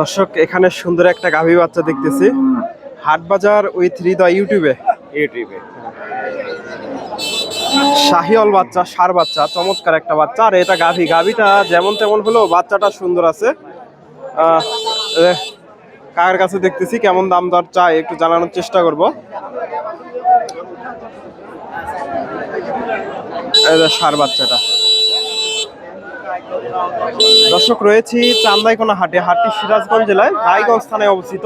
দর্শক এখানে সুন্দর একটা গাভী বাচ্চা দেখতেছি। হাট বাজার উইথ হৃদয় ইউটিউবে। ইউটিউবে। শাহিওল বাচ্চা সার বাচ্চা চমৎকার একটা বাচ্চা। আর এটা গাভী গাভীটা যেমন তেমন হলেও বাচ্চাটা সুন্দর আছে। কার কাছে দেখতেছি কেমন দাম দর চাই একটু জানানোর চেষ্টা করব। সার বাচ্চাটা। দর্শক রয়েছি চান্দাইকোনা হাটে হাটটি সিরাজগঞ্জ জেলায় রায়গঞ্জ স্থানে অবস্থিত।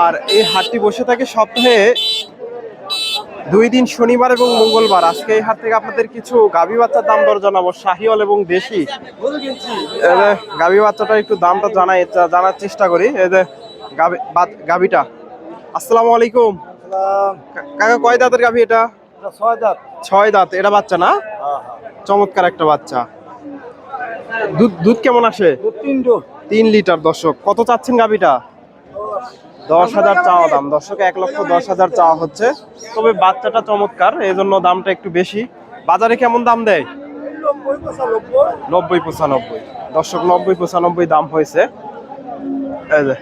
আর এই হাটটি বসে থাকে সপ্তাহে দুই দিন শনিবার এবং মঙ্গলবার। আজকে এই হাট থেকে আপনাদের কিছু গাভী বাচ্চার দাম দর জানাব। শাহিওল এবং দেশি। গাভী বাচ্চাটা একটু দামটা জানাই জানার চেষ্টা করি। এই যে গাভীটা। আসসালামু আলাইকুম। কাকা কয় দাঁতের গাভী এটা? ছয় দাঁত। ছয় দাঁত এটা বাচ্চা না? চমৎকার একটা বাচ্চা। দুধ দুধ কেমন আসে? তিন লিটার দর্শক। কত চাচ্ছেন গাভীটা? দশ হাজার চাওয়া দাম। দর্শক এক লক্ষ দশ হাজার চাওয়া হচ্ছে। তবে বাচ্চাটা চমৎকার এই জন্য দামটা একটু বেশি। বাজারে কেমন দাম দেয়? নব্বই পঁচানব্বই। দর্শক নব্বই পঁচানব্বই দাম হয়েছে। এই যে।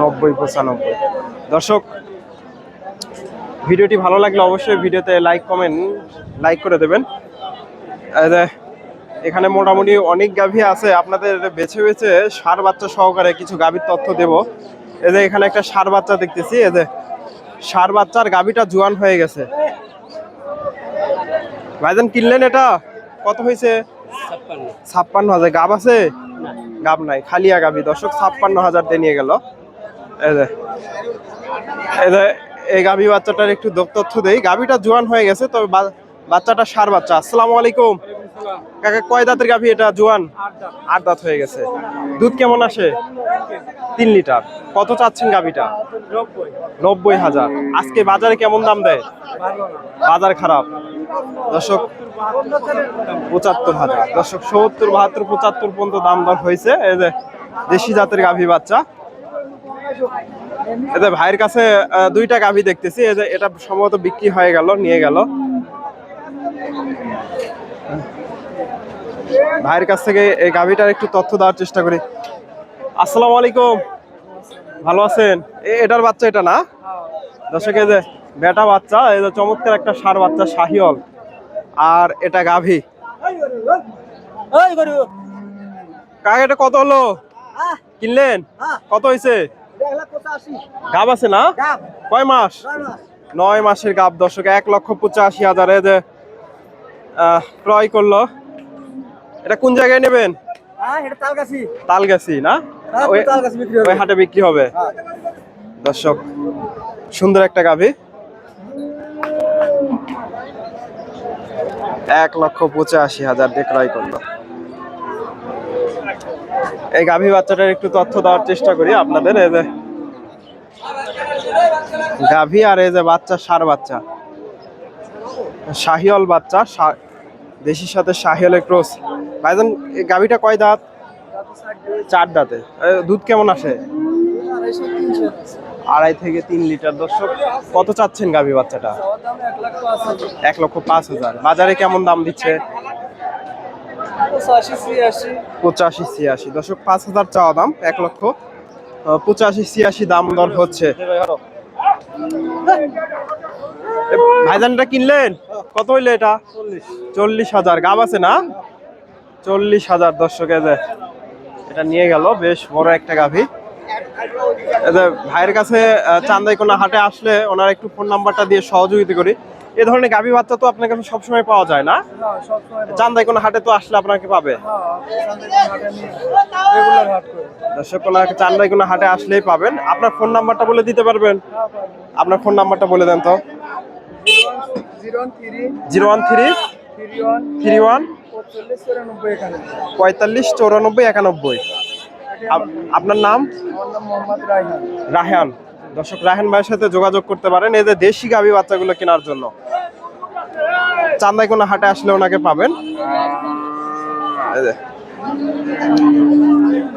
নব্বই পঁচানব্বই। দর্শক ভিডিওটি ভালো লাগলে অবশ্যই ভিডিওতে লাইক কমেন্ট লাইক করে দেবেন। এখানে মোটামুটি অনেক গাভী আছে। আপনাদের বেছে বেছে সার বাচ্চা সহকারে কিছু গাভীর তথ্য দেব। এই যে এখানে একটা সার বাচ্চা দেখতেছি। এই যে সার বাচ্চার গাভীটা জোয়ান হয়ে গেছে। ভাইজান কিনলেন এটা? কত হয়েছে? ছাপ্পান্ন হাজার। গাব আছে? গাব নাই খালিয়া গাভী। দর্শক ছাপ্পান্ন হাজার দিয়ে নিয়ে গেল। এই যে এই যে এই গাভী বাচ্চাটার একটু তথ্য দেই। গাভীটা জোয়ান হয়ে গেছে, তবে বাচ্চাটা সার বাচ্চা। আসসালামু আলাইকুম। কাকা, কয় দাঁতের গাভী এটা? জোয়ান? আট দাঁত হয়ে গেছে। দুধ কেমন আসে? তিন লিটার। কত চাচ্ছেন গাভীটা? নব্বই হাজার। আজকে বাজারে কেমন দাম দেয়? বাজার খারাপ। দর্শক, পঁচাত্তর হাজার। দর্শক, সত্তর, বাহাত্তর, পঁচাত্তর পর্যন্ত দাম দর হয়েছে। এই যে দেশি জাতের গাভী বাচ্চা। যে ভাইয়ের কাছে দুইটা গাভী দেখতেছি। এই যে এটা সম্ভবত বিক্রি হয়ে গেল নিয়ে গেল। ভাইয়ের কাছ থেকে এই গাভীটার একটু তথ্য দেওয়ার চেষ্টা করি। আসসালামু আলাইকুম। ভালো আছেন? এটার বাচ্চা এটা না? দর্শক এই যে বেটা বাচ্চা এই যে চমৎকার একটা সার বাচ্চা শাহিওল। আর এটা গাভী। কাকা এটা কত হলো? কিনলেন? কত হয়েছে গাব আছে না? কয় মাস? নয় মাসের গাব দর্শক এক লক্ষ পঁচাশি হাজারে। যে ক্রয় করল। এটা কোন জায়গায় নেবেন? তালগাছি। না? হ্যাঁ, ওই- হাটে বিক্রি হবে। দর্শক সুন্দর একটা গাভী এক লক্ষ পঁচাশি হাজার দিয়ে ক্রয় করল। এই গাভী বাচ্চাটার একটু তথ্য দেওয়ার চেষ্টা করি আপনাদের, এই যে গাভী আর এই যে বাচ্চা, সার বাচ্চা। শাহিওল বাচ্চা দেশির সাথে শাহিওলের ক্রস। ভাইজান, এই গাভীটা কয় দাঁত? চার দাঁতে। দুধ কেমন আসে? আড়াই থেকে তিন লিটার। দর্শক, কত চাচ্ছেন গাভী বাচ্চাটা? এক লক্ষ পাঁচ হাজার। বাজারে কেমন দাম দিচ্ছে? পঁচাশি ছিয়াশি। দর্শক পাঁচ হাজার চাওয়া দাম এক লক্ষ। পঁচাশি ছিয়াশি দাম দর হচ্ছে। ভাইজানটা কিনলেন? কত হইলে এটা? চল্লিশ। হাজার। গাব আছে না? চল্লিশ হাজার দর্শক যে। এটা নিয়ে গেল বেশ বড় একটা গাভী। যে ভাইয়ের কাছে আহ, চান্দাইকোনা হাটে আসলে ওনার একটু ফোন নাম্বারটা দিয়ে সহযোগিতা করি। এ ধরনের গাভী বাচ্চা তো আপনার কাছে সবসময় পাওয়া যায় না। চান্দাইকোনা হাটে তো আসলে আপনাকে পাবে। দর্শক ওনাকে চান্দাইকোনা হাটে আসলেই পাবেন। আপনার ফোন নাম্বারটা বলে দিতে পারবেন? আপনার ফোন নাম্বারটা বলে দেন তো। Zero one three three one পঁয়তাল্লিশ চৌরানব্বই একানব্বই। আপনার নাম? রাহান দর্শক রাহান ভাইয়ের সাথে যোগাযোগ করতে পারেন। এদের দেশি গাভী বাচ্চাগুলো কেনার জন্য। চান্দাই চান্দাইকোনা হাটে আসলে ওনাকে পাবেন।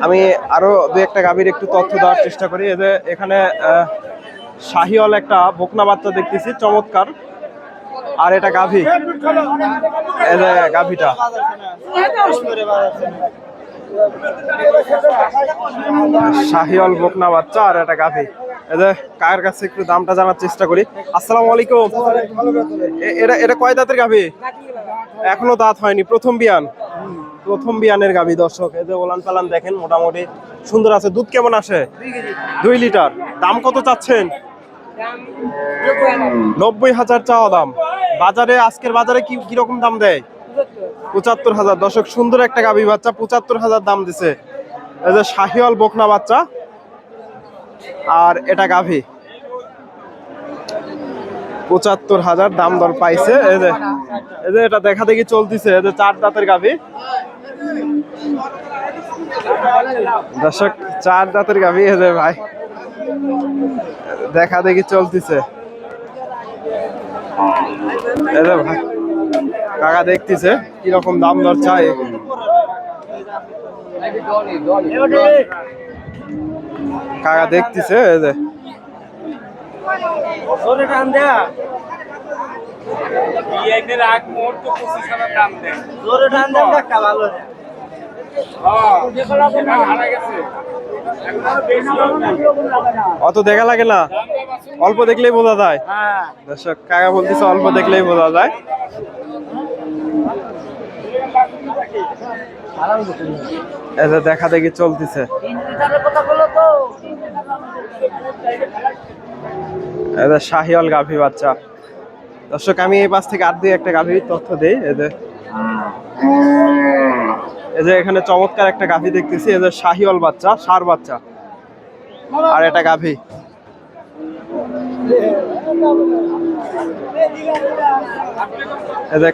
আমি আরও দু একটা গাভীর একটু তথ্য দেওয়ার চেষ্টা করি। এদের এখানে শাহিওয়াল একটা বকনা বাচ্চা দেখতেছি, চমৎকার। আর এটা গাভী। যে গাভীটা। শাহিওয়াল বকনা বাচ্চা আর এটা গাভী। এই যে কার কাছে একটু দামটা জানার চেষ্টা করি। আসসালামু আলাইকুম। এটা এটা কয় দাঁতের গাভী? এখনও দাঁত হয়নি, প্রথম বিয়ান। প্রথম বিয়ানের গাভী, দর্শক। যে ওলান পালান দেখেন, মোটামুটি সুন্দর আছে। দুধ কেমন আসে? দুই লিটার। দাম কত চাচ্ছেন? নব্বই হাজার চাওয়া দাম। বাজারে, আজকের বাজারে কি কীরকম দাম দেয়? পঁচাত্তর হাজার। দর্শক, সুন্দর একটা গাভী বাচ্চা, পঁচাত্তর হাজার দাম দিছে। এই যে শাহিওয়াল বকনা বাচ্চা। আর এটা গাভী। পঁচাত্তর হাজার দাম দর পাইছে। এই যে এই যে এটা দেখা দেখি চলতিছে। এই যে চার দাঁতের গাভী। দর্শক, চার দাঁতের গাভী, এই যে ভাই। দেখা দেখি চলতিছে। এই যে ভাই। কাকা দেখতেছে কীরকম দাম দর চাই কাকা দেখতেছে যে। অত দেখা লাগে না? অল্প দেখলেই বোঝা যায়। দর্শক কাকা বলতেছে অল্প দেখলেই বোঝা যায়। দেখা দেখি চলতেছে। যে শাহিওয়াল গাভী বাচ্চা। দর্শক, আমি এই পাশ থেকে আর দিয়ে একটা গাভীর তথ্য দিই। যে এই যে এখানে চমৎকার একটা গাভী দেখতেছি। এই যে শাহিওয়াল বাচ্চা, সার বাচ্চা। আর এটা গাভী।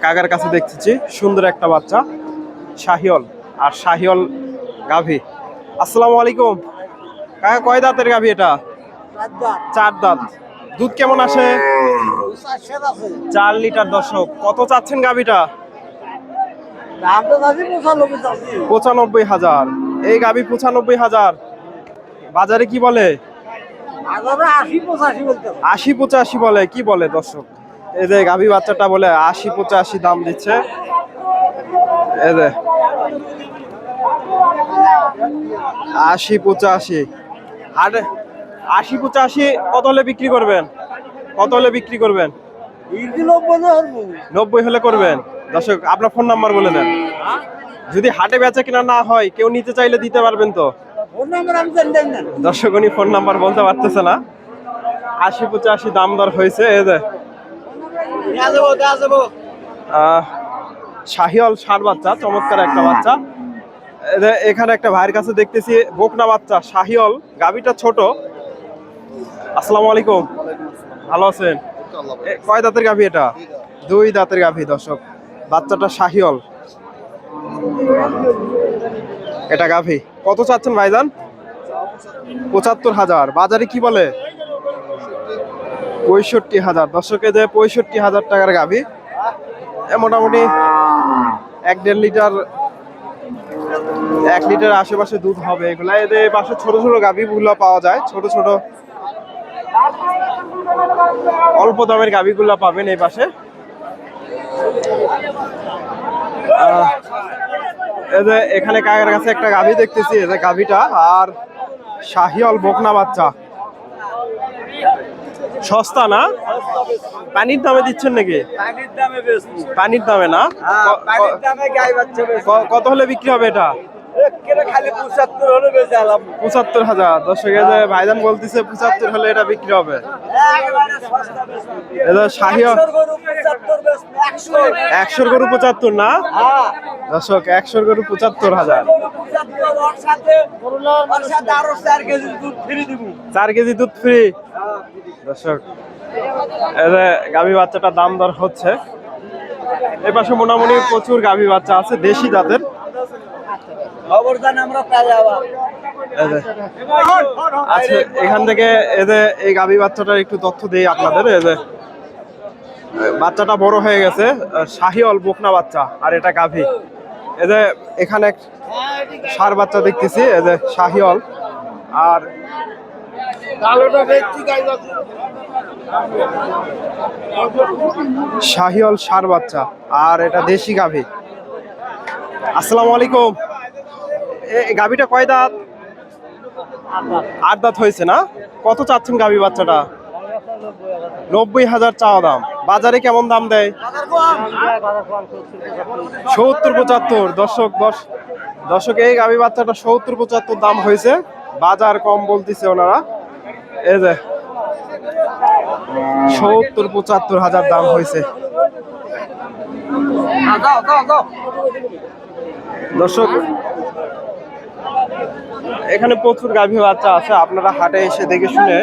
কাকার কাছে দেখতেছি, সুন্দর একটা বাচ্চা, শাহিওল আর শাহিওল গাভী। আসসালামু আলাইকুম। কাকা, কয় দাঁতের গাভী এটা? চার দাঁত। দুধ কেমন আসে? চার লিটার দশক কত চাচ্ছেন গাভীটা? পঁচানব্বই হাজার। এই গাভী পঁচানব্বই হাজার। বাজারে কি বলে? আশি পঁচাশি বলে কি বলে দর্শক? এই যে গাভী বাচ্চাটা বলে আশি পঁচাশি দাম দিচ্ছে। এই যে আশি পঁচাশি। আর আশি পঁচাশি কত হলে বিক্রি করবেন? কত হলে বিক্রি করবেন? নব্বই হলে করবেন। দর্শক আপনার ফোন নাম্বার বলে দেন। যদি হাটে বেচা কিনা না হয় কেউ নিতে চাইলে দিতে পারবেন তো? দর্শক ফোন নাম্বার বলতে পারতেছে না। আশি পঁচাশি দাম দর হয়েছে, এই যে। শাহিওয়াল ষাট বাচ্চা, চমৎকার একটা বাচ্চা। এখানে একটা ভাইয়ের কাছে দেখতেছি, বকনা বাচ্চা, শাহিওয়াল গাবিটা ছোট। আসসালামু আলাইকুম। ভালো আছেন? কয় দাঁতের গাভি এটা? দুই দাঁতের গাভি, দর্শক। বাচ্চাটা শাহিওয়াল। এটা গাভি। কত চাচ্ছেন ভাইজান? পঁচাত্তর হাজার। বাজারে কি বলে? পঁয়ষট্টি হাজার। দর্শকে যে পঁয়ষট্টি হাজার টাকার গাভি মোটামুটি এক দেড় লিটার, এক লিটার আশেপাশে দুধ হবে এগুলা। এদের পাশে ছোট ছোট গাভি গুলো পাওয়া যায়, ছোট ছোট অল্প দামের গাভিগুলো পাবেন এই পাশে। এই যে এখানে কাকের কাছে একটা গাভী দেখতেছি এই যে গাভীটা আর শাহিয়াল বকনা বাচ্চা। সস্তা না? পানির দামে দিচ্ছেন নাকি? পানির দামে না? ক- কত হলে বিক্রি হবে এটা? পঁচাত্তর হাজার। দর্শক ভাইজান বলতেছে পঁচাত্তর হলে এটা বিক্রি হবে। একশোর গরু পঁচাত্তর না? দর্শক একশোর গরু পঁচাত্তর হাজার। চার কেজি দুধ ফ্রি দর্শক গাভী বাচ্চাটা দাম দর হচ্ছে। এ পাশে মোটামুটি প্রচুর গাভী বাচ্চা আছে দেশি জাতের। খবরদার আমরা পেয়ে যাওয়া এই যে। আচ্ছা এখান থেকে এদের এই গাভী বাচ্চাটার একটু তথ্য দেই আপনাদের এই যে বাচ্চাটা বড় হয়ে গেছে শাহিওল বকনা বাচ্চা আর এটা গাভী। এই যে এখানে এক সার বাচ্চা দেখতেছি এই যে শাহিওল আর শাহিওল সার বাচ্চা আর এটা দেশি গাভী। আসসালামু আলাইকুম। গাভীটা কয় দাঁত? আট দাঁত হয়েছে না? কত চাচ্ছেন গাভী বাচ্চাটা? নব্বই হাজার চাওয়া দাম। বাজারে কেমন দাম দেয়? সত্তর পঁচাত্তর। দর্শক দশ দর্শক, এই গাভী বাচ্চাটা সত্তর পঁচাত্তর দাম হয়েছে। বাজার কম বলতেছে ওনারা। এই যে, সত্তর পঁচাত্তর হাজার দাম হয়েছে। দর্শক এখানে প্রচুর গাভী বাচ্চা আছে, আপনারা হাটে এসে দেখে শুনে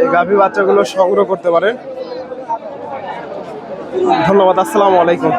এই গাভী বাচ্চাগুলো সংগ্রহ করতে পারেন। ধন্যবাদ, আসসালামু আলাইকুম।